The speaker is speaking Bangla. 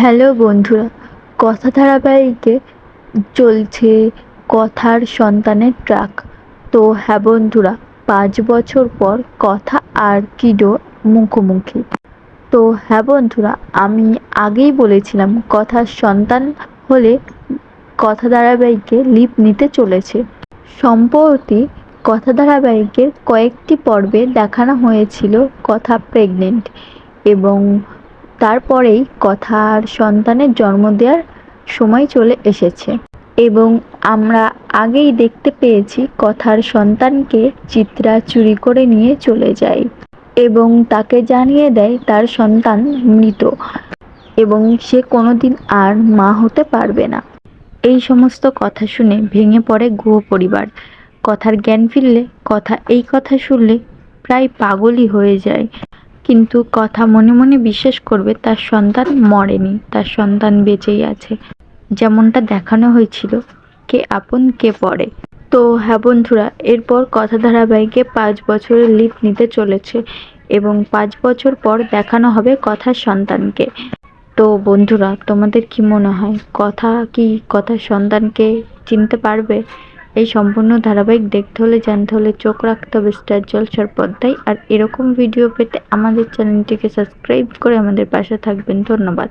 হ্যালো বন্ধুরা, কথা ধারাবাহিকে চলছে কথার সন্তানের ট্রাক। তো হ্যাঁ বন্ধুরা, পাঁচ বছর পর কথা আর কিডো মুখোমুখি। তো হ্যাঁ বন্ধুরা, আমি আগেই বলেছিলাম, কথার সন্তান হলে কথা ধারাবাহিকে লিপ নিতে চলেছে। সম্প্রতি কথা ধারাবাহিকের কয়েকটি পর্বে দেখানো হয়েছিল, কথা প্রেগনেন্ট এবং তারপরেই কথার সন্তানের জন্ম দেওয়ার সময় চলে এসেছে। এবং আমরা আগেই দেখতে পেয়েছি কথার সন্তানকে চিত্রা চুরি করে নিয়ে চলে যায় এবং তাকে জানিয়ে দেয় তার সন্তান মৃত এবং সে কোনোদিন আর মা হতে পারবে না। এই সমস্ত কথা শুনে ভেঙে পড়ে গুহ পরিবার। কথার জ্ঞান ফিরলে, কথা এই কথা শুনলে প্রায় পাগলই হয়ে যায়। কিন্তু কথা মনে মনে বিশ্বাস করবে তার সন্তান মরেনি, তার সন্তান বেঁচেই আছে। যেমনটা দেখানো হয়েছিল, কে আপন, কে পড়ে তো হ্যাঁ বন্ধুরা, এরপর কথা ধারাবাহিকে পাঁচ বছরের লিপ নিতে চলেছে এবং পাঁচ বছর পর দেখানো হবে কথার সন্তানকে। তো বন্ধুরা, তোমাদের কি মনে হয়, কথা কি কথার সন্তানকে চিনতে পারবে? এই সম্পূর্ণ ধারাবাহিক দেখতে হলে, জানতে হলে চোখ রাখতে হবে স্টার জলসার পর্দায়। আর এরকম ভিডিও পেতে আমাদের চ্যানেলটিকে সাবস্ক্রাইব করে আমাদের পাশে থাকবেন। ধন্যবাদ।